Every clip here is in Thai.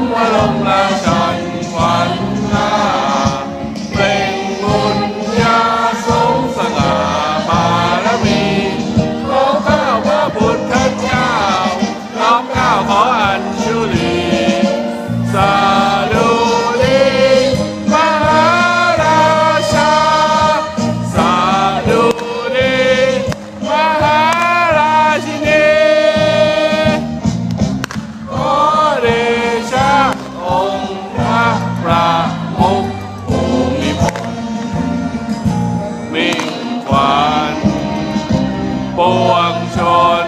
Oompa Loompa Song. ฝันปวงชน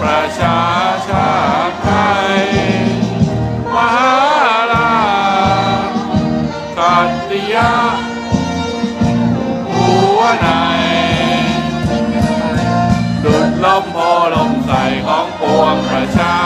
ประชาชาติไทย มหาราชกัติยาหัวในดุดลมโพลมใสของปวงประชา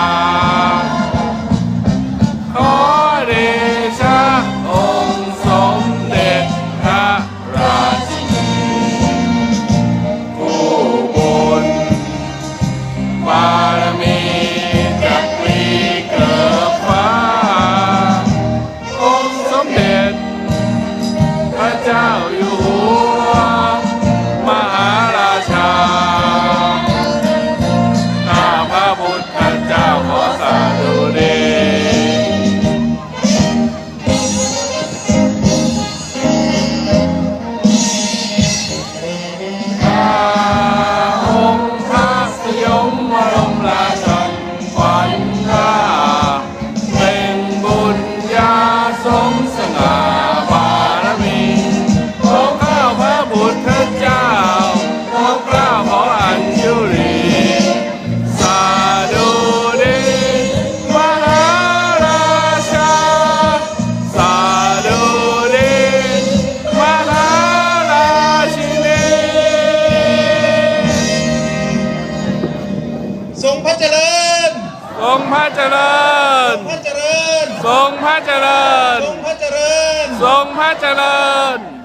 เจริญ ทรงพระเจริญ พระเจริญ ทรงพระเจริญ ทรงพระเจริญ ทรงพระเจริญ